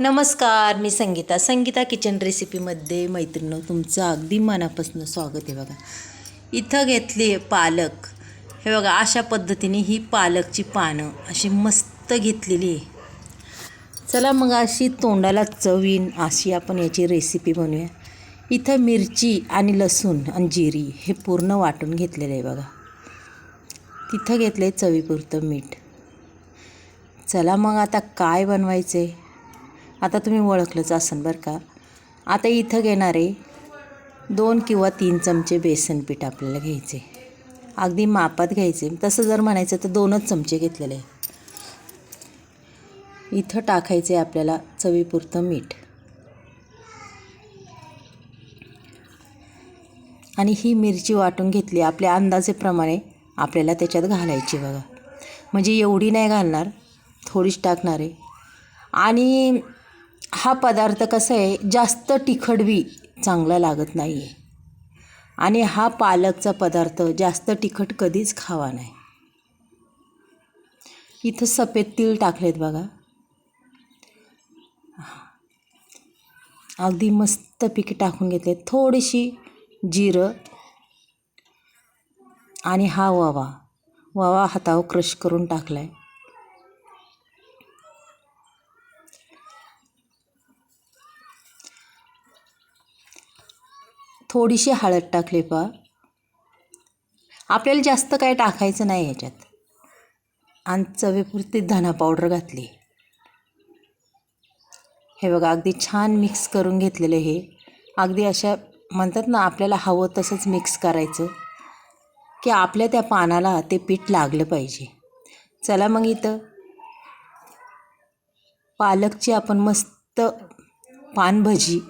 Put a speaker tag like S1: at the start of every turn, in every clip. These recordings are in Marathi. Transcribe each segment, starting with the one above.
S1: नमस्कार मी संगीता. संगीता किचन रेसिपीमध्ये मैत्रिणं तुमचं अगदी मनापासून स्वागत आहे बघा. इथं घेतली आहे पालक. हे बघा अशा पद्धतीने ही पालकची पानं अशी मस्त घेतलेली आहे. चला मग अशी तोंडाला चवीन अशी आपण याची रेसिपी बनवूया. इथं मिरची आणि लसूण आणि जिरी हे पूर्ण वाटून घेतलेलं आहे बघा. तिथं घेतलं आहे चवीपुरतं मीठ. चला मग आता काय बनवायचं आहे आता तुम्ही ओळखलंच असन बरं का. आता इथं घेणारे दोन किंवा तीन चमचे बेसन पीठ आपल्याला घ्यायचे. अगदी मापात घ्यायचे. तसं जर म्हणायचं तर दोनच चमचे घेतलेले. इथं टाकायचे आपल्याला चवीपुरतं मीठ. आणि ही मिरची वाटून घेतली. आपल्या अंदाजेप्रमाणे आपल्याला त्याच्यात घालायची बघा. म्हणजे एवढी नाही घालणार थोडीच टाकणार. आहे आणि हा पदार्थ कसा आहे जास्त तिखटबी चांगला लागत नाही आहे आणि हा पालकचा पदार्थ जास्त तिखट कधीच खावा नाही. इथं सफेद तीळ टाकलेत बघा. अगदी मस्त मस्तपैकी टाकून घेतले थोडीशी जिरं आणि हा ववा ववा हातावर क्रश करून टाकला आहे थोडीशी हळद टाकली पा आपल्याला जास्त काय टाकायचं नाही याच्यात आणि चवीपुरती धना पावडर घातली. हे बघा अगदी छान मिक्स करून घेतलेलं हे. अगदी अशा म्हणतात ना आपल्याला हवं तसंच मिक्स करायचं की आपल्या त्या पानाला ते पीठ लागलं पाहिजे. चला मग इथं. पालकची आपण मस्त पानभजी.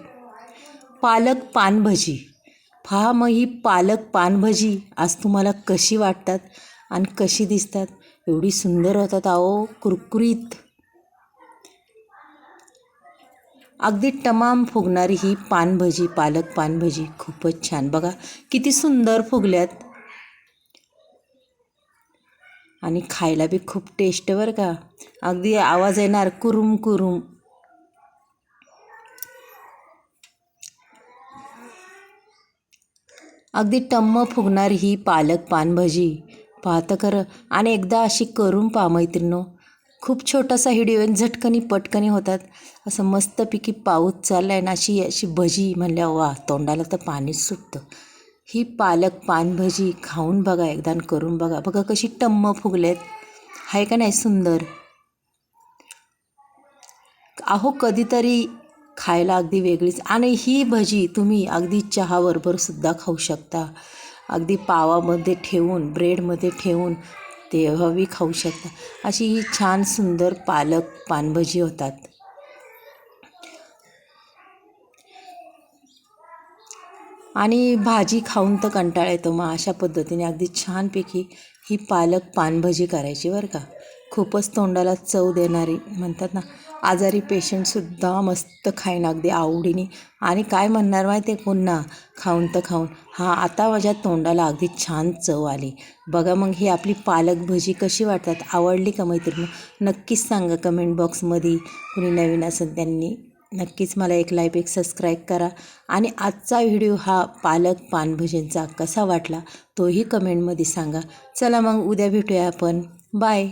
S1: पालक पानभजी. पहा मग ही पालक पानभजी आज तुम्हाला कशी वाटतात आणि कशी दिसतात? एवढी सुंदर होतात अहो कुरकुरीत. अगदी टमाम फुगणारी ही पानभजी पालक पानभजी खूपच छान. बघा किती सुंदर फुगल्यात. आणि खायला बी खूप टेस्ट बरं का. अगदी आवाज येणार कुरुम कुरुम. अगदी टम्म फुगणारी ही पालक पानभजी. पाहतं खरं आणि एकदा अशी करून पहा मैत्रिणो खूप छोटासा व्हिडिओ आहे झटकनी पटकनी होतात. असं मस्तपैकी पाऊस चालला आहे ना अशी अशी भजी म्हणल्या वा तोंडाला तर पाणीच सुटतं. ही पालक पानभजी खाऊन बघा एकदा करून बघा. बघा कशी टम्म फुगलेत. आहे का नाही सुंदर? अहो कधीतरी खायला अगदी वेगळीच. आणि ही भजी तुम्ही अगदी चहाबरोबरसुद्धा खाऊ शकता. अगदी पावामध्ये ठेवून ब्रेडमध्ये ठेवून ते हवी खाऊ शकता. अशी ही छान सुंदर पालक पानभजी होतात. आणि भाजी खाऊन तर कंटाळा येतो मग अशा पद्धतीने अगदी छानपैकी ही पालक पानभजी करायची बरं का. खूपच तोंडाला चव देणारी म्हणतात ना आजारी पेशंटसुद्धा मस्त खाईन अगदी आवडीने. आणि काय म्हणणार माहिती आहे पुन्हा? खाऊन तर खाऊन. हा आता माझ्या तोंडाला अगदी छान चव आली. बघा मग ही आपली पालक भजी कशी वाटतात? आवडली का मैत्रिणी? नक्कीच सांगा कमेंट बॉक्समध्ये कुणी नवीन असेल त्यांनी नक्कीच मला एक लाईक एक सबस्क्राईब करा. आणि आजचा व्हिडिओ हा पालक पानभजींचा कसा वाटला तोही कमेंटमध्ये सांगा. चला मग उद्या भेटूया आपण. बाय